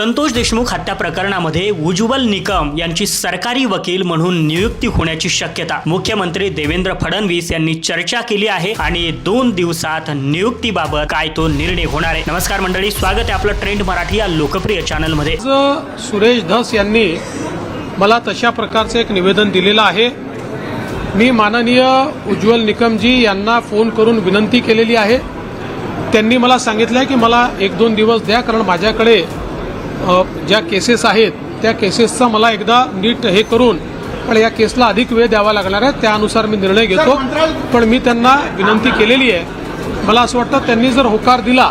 संतोष देशमुख हत्या प्रकरणामध्ये उज्ज्वल निकम यांची सरकारी वकील म्हणून नियुक्ती होण्याची शक्यता. मुख्यमंत्री देवेंद्र फडणवीस यांनी चर्चा केली आहे आणि दोन दिवसात नियुक्तीबाबत काय तो निर्णय होणार आहे. नमस्कार मंडळी स्वागत आहे आपलं ट्रेंड मराठी या लोकप्रिय चॅनलमध्ये. आज सुरेश धस यांनी मला तशा प्रकारचं एक निवेदन दिलेलं आहे. मी माननीय उज्ज्वल निकमजी यांना फोन करून विनंती केलेली आहे. त्यांनी मला सांगितलं आहे की मला एक दोन दिवस द्या कारण माझ्याकडे ज्या केसेस आहेत त्या केसेसचा मला एकदा नीट हे करून पण या केसला अधिक वेळ द्यावा लागणार आहे त्यानुसार मी निर्णय घेतो. पण मी त्यांना विनंती केलेली आहे. मला असं वाटतं त्यांनी जर होकार दिला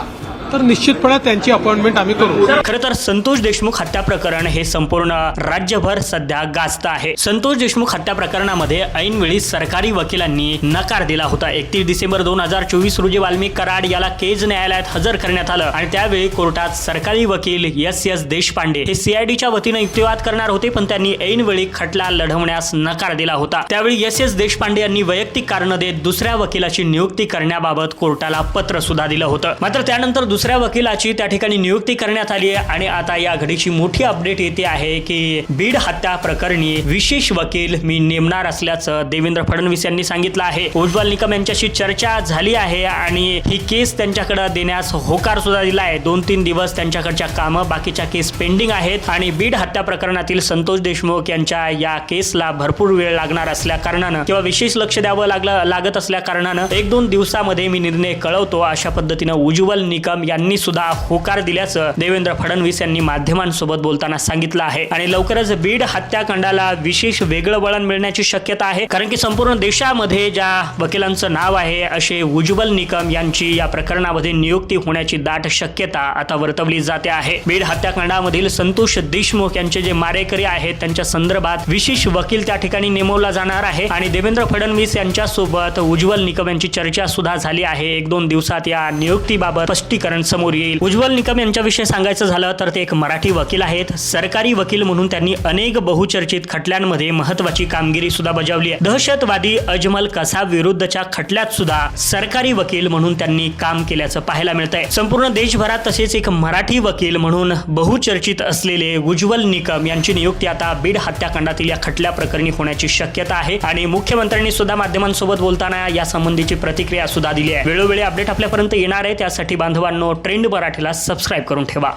तर निश्चितपणे त्यांची अपॉइंटमेंट आम्ही करू. खरं तर संतोष देशमुख हत्या प्रकरण हे संपूर्ण राज्यभर सध्या गाजत आहे. संतोष देशमुख हत्या प्रकरणामध्ये ऐनवेळी सरकारी वकिलांनी नकार दिला होता. एकतीस डिसेंबर दोन हजार चोवीस रोजी वाल्मिक कराड याला केज न्यायालयात हजर करण्यात आलं आणि त्यावेळी कोर्टात सरकारी वकील एस एस देशपांडे हे सीआयडीच्या वतीनं युक्तिवाद करणार होते पण त्यांनी ऐनवेळी खटला लढवण्यास नकार दिला होता. त्यावेळी एस एस देशपांडे यांनी वैयक्तिक कारण देत दुसऱ्या वकिलाची नियुक्ती करण्याबाबत कोर्टाला पत्र सुद्धा दिलं होतं. मात्र त्यानंतर दुसऱ्या वकिलाची त्या ठिकाणी नियुक्ती करण्यात आली आहे आणि आता या घडीची मोठी अपडेट येते आहे की बीड हत्या प्रकरणी विशेष वकील मी नेमणार असल्याचं देवेंद्र फडणवीस यांनी सांगितलं आहे. उज्ज्वल निकम यांच्याशी चर्चा झाली आहे आणि ही केस त्यांच्याकडे देण्यास होकार सुद्धा दिला आहे. दोन तीन दिवस त्यांच्याकडच्या कामं बाकीच्या केस पेंडिंग आहेत आणि बीड हत्या प्रकरणातील संतोष देशमुख यांच्या या केसला भरपूर वेळ लागणार असल्या कारणानं किंवा विशेष लक्ष द्यावं लागलं लागत असल्या कारणानं एक दोन दिवसामध्ये मी निर्णय कळवतो अशा पद्धतीनं उज्ज्वल निकम यांनी सुद्धा होकार दिल्याचं देवेंद्र फडणवीस यांनी माध्यमांसोबत बोलताना सांगितलं आहे. आणि लवकरच बीड हत्याकांडाला विशेष वेगळं वळण मिळण्याची शक्यता आहे. कारण की संपूर्ण देशामध्ये ज्या वकिलांचं नाव आहे असे उज्ज्वल निकम यांची या प्रकरणामध्ये नियुक्ती होण्याची दाट शक्यता आता वर्तवली जाते आहे. बीड हत्याकांडामधील संतोष देशमुख यांचे जे मारेकरी आहेत त्यांच्या संदर्भात विशेष वकील त्या ठिकाणी नेमवला जाणार आहे. आणि देवेंद्र फडणवीस यांच्या सोबत उज्ज्वल निकम यांची चर्चा सुद्धा झाली आहे. एक दोन दिवसात या नियुक्तीबाबत स्पष्टीकरण समोर येईल. उज्ज्वल निकम यांच्याविषयी सांगायचं झालं तर ते एक मराठी वकील आहेत. सरकारी वकील म्हणून त्यांनी अनेक बहुचर्चित खटल्यांमध्ये महत्वाची कामगिरी सुद्धा बजावली आहे. दहशतवादी अजमल कसाब विरुद्धच्या खटल्यात सुद्धा सरकारी वकील म्हणून त्यांनी काम केल्याचं पाहायला मिळत आहे संपूर्ण देशभरात तसेच एक मराठी वकील म्हणून बहुचर्चित असलेले उज्ज्वल निकम यांची नियुक्ती आता बीड हत्याकांडातील या खटल्या प्रकरणी होण्याची शक्यता आहे आणि मुख्यमंत्र्यांनी सुद्धा माध्यमांसोबत बोलताना या संबंधीची प्रतिक्रिया सुद्धा दिली आहे. वेळोवेळी अपडेट आपल्यापर्यंत येणार आहे. त्यासाठी बांधवांनो ट्रेंड मराठीला सबस्क्राईब करून ठेवा.